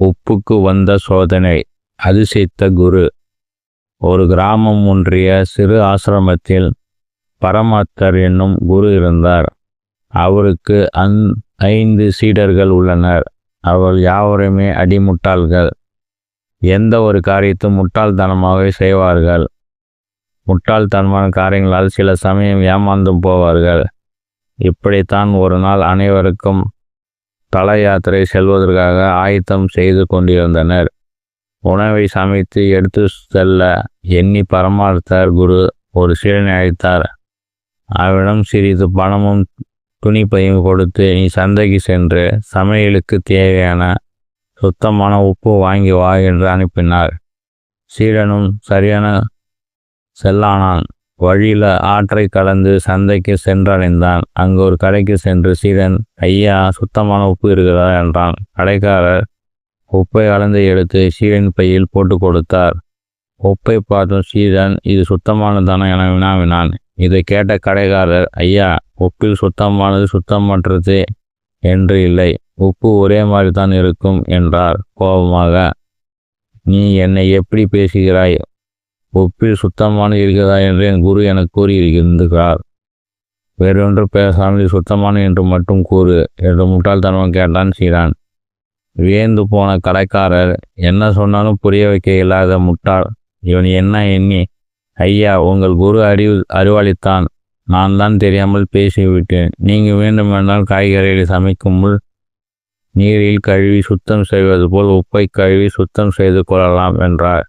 உப்புக்கு வந்த சோதனை. அதிசயித்த குரு. ஒரு கிராமம் ஒன்றிய சிறு ஆசிரமத்தில் பரமாத்தர் என்னும் குரு இருந்தார். அவருக்கு அந் ஐந்து சீடர்கள் உள்ளனர். அவர் யாவருமே அடிமுட்டாள்கள். எந்த ஒரு காரியத்தும் முட்டாள்தனமாகவே செய்வார்கள். முட்டாள்தனமான காரியங்களால் சில சமயம் ஏமாந்தும் போவார்கள். இப்படித்தான் ஒரு நாள் அனைவருக்கும் தல யாத்திரை செல்வதற்காக ஆயத்தம் செய்து கொண்டிருந்தனர். உணவை சமைத்து எடுத்து செல்ல எண்ணி பரமார்த்தார் குரு. ஒரு சீரனை அழைத்தார். அவரிடம் சிறிது பணமும் துணிப்பையும் கொடுத்து நீ சந்தைக்கு சென்று சமையலுக்கு தேவையான சுத்தமான உப்பு வாங்கி வா என்று அனுப்பினார். சீடனும் சரியான செல்லானான். வழியில் ஆற்றை கலந்து சந்தைக்கு சென்றடைந்தான். அங்கு ஒரு கடைக்கு சென்று சீடன் ஐயா சுத்தமான உப்பு இருக்கிறதா? என்றான். கடைக்காரர் உப்பை அளந்து எடுத்து சீடன் பையில் போட்டு கொடுத்தார். உப்பை பார்த்தும் சீடன் இது சுத்தமானதான? என வினாவினான். இதை கேட்ட கடைக்காரர் ஐயா உப்பில் சுத்தமானது சுத்தமற்றது என்று இல்லை. உப்பு ஒரே மாதிரி தான் இருக்கும் என்றார் கோபமாக. நீ என்னை எப்படி பேசுகிறாய்? உப்பில் சுத்தமான இருக்கிறதா என்று என் குரு எனக்கு கூறியிருக்கின்றார். வேறொன்று பேசாமல் சுத்தமான என்று மட்டும் கூறு என்று முட்டாள்தனமாக கேட்டான் சீரான். வியந்து போன கடைக்காரர் என்ன சொன்னாலும் புரிய வைக்க இல்லாத முட்டாள் இவன் என்ன எண்ணி? ஐயா உங்கள் குரு அறிவு அறிவாளித்தான். நான் தான் தெரியாமல் பேசிவிட்டேன். நீங்கள் வேண்டுமென்றால் காய்கறிகளை சமைக்கும் முள் நீரில் கழுவி சுத்தம் செய்வது போல் உப்பை கழுவி சுத்தம் செய்து கொள்ளலாம் என்றார்.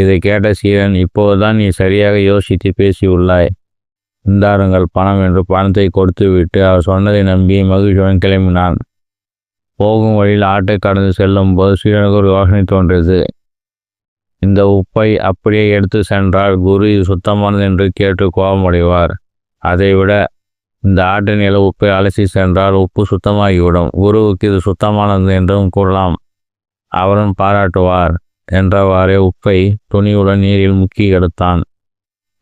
இதை கேட்ட சீரன் இப்போதுதான் நீ சரியாக யோசித்து பேசியுள்ளாய் இந்தாருங்கள் பணம் என்று பணத்தை கொடுத்துவிட்டு அவர் சொன்னதை நம்பி மகிழ்ச்சியுடன் கிளம்பினான். போகும் வழியில் ஆட்டை கடந்து செல்லும் போது சீரனுக்கு ஒரு யோசனை தோன்றியது. இந்த உப்பை அப்படியே எடுத்து சென்றால் குரு இது சுத்தமானது என்று கேட்டு கோபமடைவார். அதைவிட இந்த ஆட்டு நில உப்பை அலசி சென்றால் உப்பு சுத்தமாகிவிடும். குருவுக்கு இது சுத்தமானது என்றும் கூறலாம். அவரும் பாராட்டுவார். என்றவாறே உப்பை துணியுடன் நீரில் முக்கி எடுத்தான்.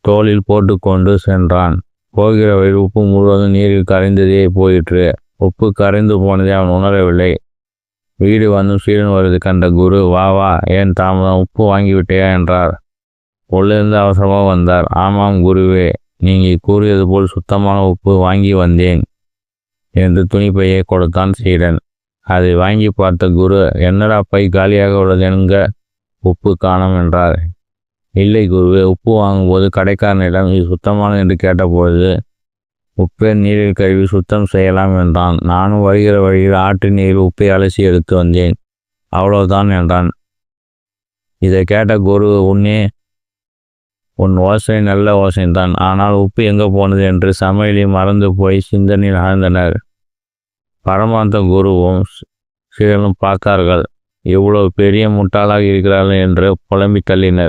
தோளில் போட்டுக்கொண்டு சென்றான். போகிற வழி உப்பு முழுவதும் நீரில் கரைந்ததே போயிற்று. உப்பு கரைந்து போனதை அவன் உணரவில்லை. வீடு வந்து சீடன் வருவது கண்ட குரு வா வா ஏன் தாமதம்? உப்பு வாங்கிவிட்டேயா? என்றார். உள்ளிருந்து அவசரமாக வந்தார். ஆமாம் குருவே நீங்கள் கூறியது போல் சுத்தமான உப்பு வாங்கி வந்தேன் என்று துணிப்பையை கொடுத்தான் சீடன். அதை வாங்கி பார்த்த குரு என்னடா பை காலியாக உள்ளது என்க? உப்பு காணோம் என்றார் இல்லை குருவே உப்பு வாங்கும்போது கடைக்காரனிடம் இது சுத்தமானது? என்று கேட்டபோது உப்பை நீரில் கழுவி சுத்தம் செய்யலாம் என்றான். நானும் வருகிற வழியில் ஆற்று நீரில் உப்பை அலசி எடுத்து வந்தேன். அவ்வளவுதான் என்றான். இதை கேட்ட குரு உன்னே உன் ஓசை நல்ல ஓசைதான் ஆனால் உப்பு எங்கே போனது? என்று சமையலை மறந்து போய் சிந்தனையில் ஆழ்ந்தனர் பரமாந்த குருவும் சிலரும் பார்த்தார்கள். இவ்வளவு பெரிய முட்டாளாக இருக்கிறார்கள் என்று புலம்பிக் தள்ளினர்